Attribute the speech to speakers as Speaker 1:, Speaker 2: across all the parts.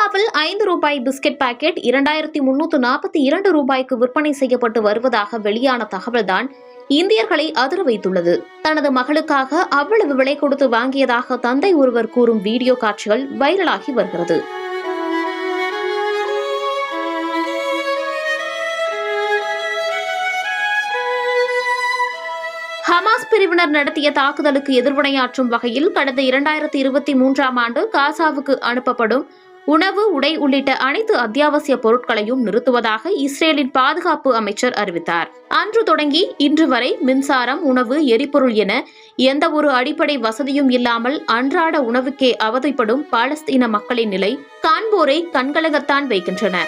Speaker 1: இந்தியாவில் ஐந்து ரூபாய் பிஸ்கட் பாக்கெட் இரண்டாயிரத்தி முன்னூற்று நாற்பத்தி இரண்டு ரூபாய்க்கு விற்பனை செய்யப்பட்டு வருவதாக வெளியான தகவல்தான் இந்தியர்களை அதிர வைத்துள்ளது. தனது மகளுக்காக அவ்வளவு விலை கொடுத்து வாங்கியதாக தந்தை ஒருவர் கூறும் வீடியோ காட்சிகள் வைரலாகி வருகிறது. ஹமாஸ் பிரிவினர் நடத்திய தாக்குதலுக்கு எதிர்வினையாற்றும் வகையில் கடந்த இரண்டாயிரத்தி இருபத்தி மூன்றாம் ஆண்டு காசாவுக்கு அனுப்பப்படும் உணவு உடை உள்ளிட்ட அனைத்து அத்தியாவசிய பொருட்களையும் நிறுத்துவதாக இஸ்ரேலின் பாதுகாப்பு அமைச்சர் அறிவித்தார். அன்று தொடங்கி இன்று வரை மின்சாரம் உணவு எரிபொருள் என எந்த ஒரு அடிப்படை வசதியும் இல்லாமல் அன்றாட உணவுக்கே அவதிப்படும் பாலஸ்தீன மக்களின் நிலை காண்போரை கண்கலகத்தான் வைக்கின்றன.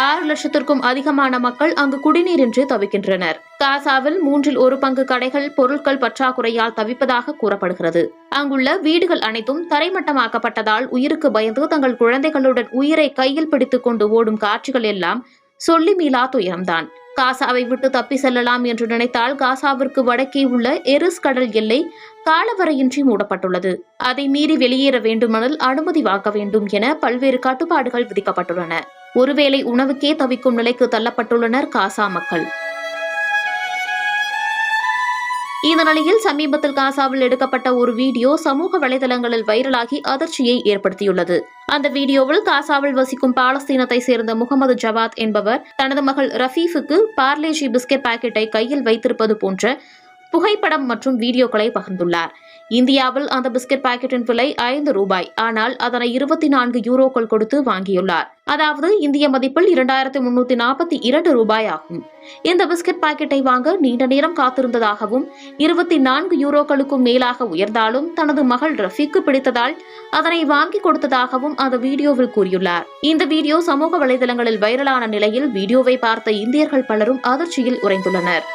Speaker 1: ஆறு லட்சத்திற்கும் அதிகமான மக்கள் அங்கு குடிநீரின்றி தவிக்கின்றனர். காசாவில் மூன்றில் ஒரு பங்கு கடைகள் பொருட்கள் பற்றாக்குறையால் தவிப்பதாக கூறப்படுகிறது. அங்குள்ள வீடுகள் அனைத்தும் தரைமட்டமாக்கப்பட்டதால் உயிருக்கு பயந்து தங்கள் குழந்தைகளுடன் உயிரை கையில் பிடித்துக் கொண்டு ஓடும் காட்சிகள் எல்லாம் சொல்லி மீளா துயரம்தான். காசாவை விட்டு தப்பி செல்லலாம் என்று நினைத்தால் காசாவிற்கு வடக்கே உள்ள எரிஸ் கடல் எல்லை காலவரையின்றி மூடப்பட்டுள்ளது. அதை மீறி வெளியேற வேண்டுமெனில் அனுமதி வாங்க வேண்டும் என பல்வேறு கட்டுப்பாடுகள் விதிக்கப்பட்டுள்ளன. ஒருவேளை உணவுக்கே தவிக்கும் நிலைக்கு தள்ளப்பட்டுள்ளனர் காசா மக்கள். இந்த நிலையில் சமீபத்தில் காசாவில் எடுக்கப்பட்ட ஒரு வீடியோ சமூக வலைதளங்களில் வைரலாகி அதிர்ச்சியை ஏற்படுத்தியுள்ளது. அந்த வீடியோவில் காசாவில் வசிக்கும் பாலஸ்தீனத்தை சேர்ந்த முகமது ஜவாத் என்பவர் தனது மகள் ரஃபீஃபுக்கு பார்லேஜி பிஸ்கெட் பாக்கெட்டை கையில் வைத்திருப்பது போன்ற புகைப்படம் மற்றும் வீடியோக்களை பகிர்ந்துள்ளார். இந்தியாவில் அந்த பிஸ்கட் பாக்கெட்டின் விலை ஐந்து ரூபாய். ஆனால் அதனை இருபத்தி நான்கு யூரோக்கள் கொடுத்து வாங்கியுள்ளார். அதாவது இந்திய மதிப்பில் இரண்டாயிரத்தி முன்னூத்தி நாற்பத்தி இரண்டு ரூபாய் ஆகும். இந்த பிஸ்கட் பாக்கெட்டை வாங்க நீண்ட நேரம் காத்திருந்ததாகவும் இருபத்தி நான்கு யூரோக்களுக்கும் மேலாக உயர்ந்தாலும் தனது மகள் ரஃபிக்கு பிடித்ததால் அதனை வாங்கி கொடுத்ததாகவும் அந்த வீடியோவில் கூறியுள்ளார். இந்த வீடியோ சமூக வலைதளங்களில் வைரலான நிலையில் வீடியோவை பார்த்த இந்தியர்கள் பலரும் அதிர்ச்சியில் உறைந்துள்ளனர்.